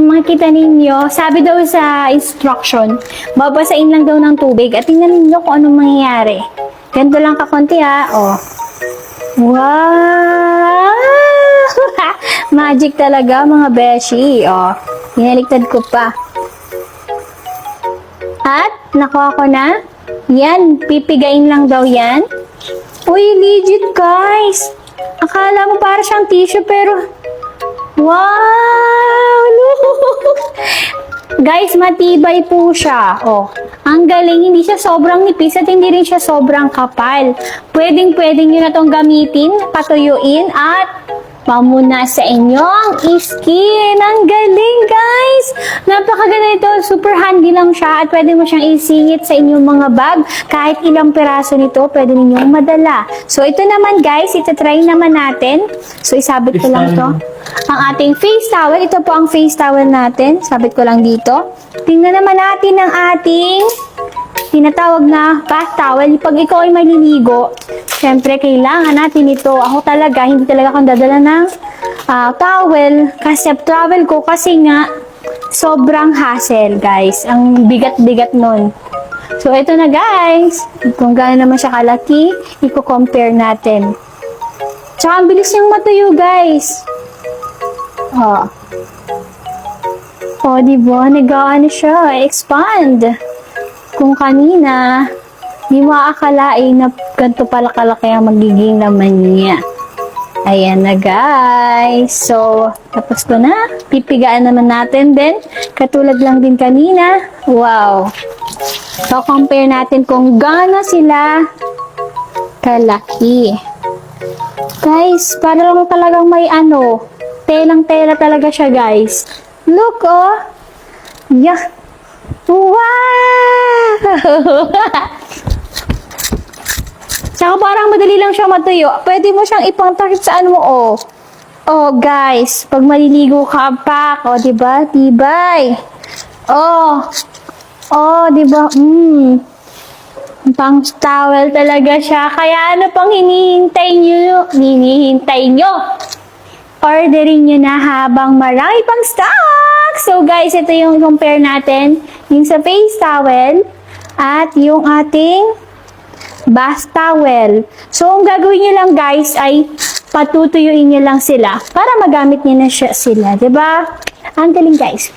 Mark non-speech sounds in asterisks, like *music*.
makikita ninyo, sabi daw sa instruction, babasain lang daw ng tubig at tingnan ninyo kung anong mangyayari. Ganito lang kakonti ha, oh. Wow! *laughs* Magic talaga mga beshi, oh. Inaligtad ko pa. At, nakuha ko na. Yan, pipigain lang daw yan. Uy, legit guys! Akala mo para siyang tissue pero... Wow! Look! *laughs* Guys, matibay po siya. Oh, ang galing, hindi siya sobrang nipis at hindi rin siya sobrang kapal. Pwedeng pwedeng nyo na tong gamitin, patuyuin at pamuna sa inyong skin. Ang galing, guys! Napakaganda ito. Super handy lang siya at pwede mo siyang isingit sa inyong mga bag. Kahit ilang piraso nito, pwede ninyong madala. So, ito naman, guys, itatry naman natin. So, isabit ko lang to. Ang ating face towel. Ito po ang face towel natin. Sabit ko lang dito. Tingnan naman natin ang ating tinatawag na bath towel. Pag ikaw ay maliligo, syempre kailangan natin ito. Ako talaga, hindi talaga akong dadala ng ah, towel. Kasi travel ko kasi nga sobrang hassle guys. Ang bigat-bigat nun. So, ito na guys. Kung gaano naman siya kalaki, i-compare natin. Tsaka ang bilis niyang matuyo guys. Oh. Oh, di ba? Nag-ano siya, expand. Kung kanina, di mo aakalain na ganito pala kalaki ang magiging laman niya. Ayan na guys. So, tapos ko na. Pipigaan naman natin din. Katulad lang din kanina. Wow. So, compare natin kung gaano sila kalaki. Guys, para lang talagang may ano, telang-tela talaga siya, guys. Look, oh. Yeah. Wow! *laughs* Tsaka parang madali lang siya matuyo. Pwede mo siyang ipangtakip sa ano mo, oh. Oh, guys, pag maliligo ka pa, oh, di ba? Tibay. Oh. Oh, di ba? Mm. Pang towel talaga siya. Kaya ano pang hinihintay nyo? Hinihintay nyo? Orderin nyo na habang marami pang stock! So guys, ito yung compare natin. Yung sa face towel at yung ating bath towel. So, ang gagawin nyo lang guys ay patutuyuin nyo lang sila para magamit nyo na siya sila. ba? Ang galing guys.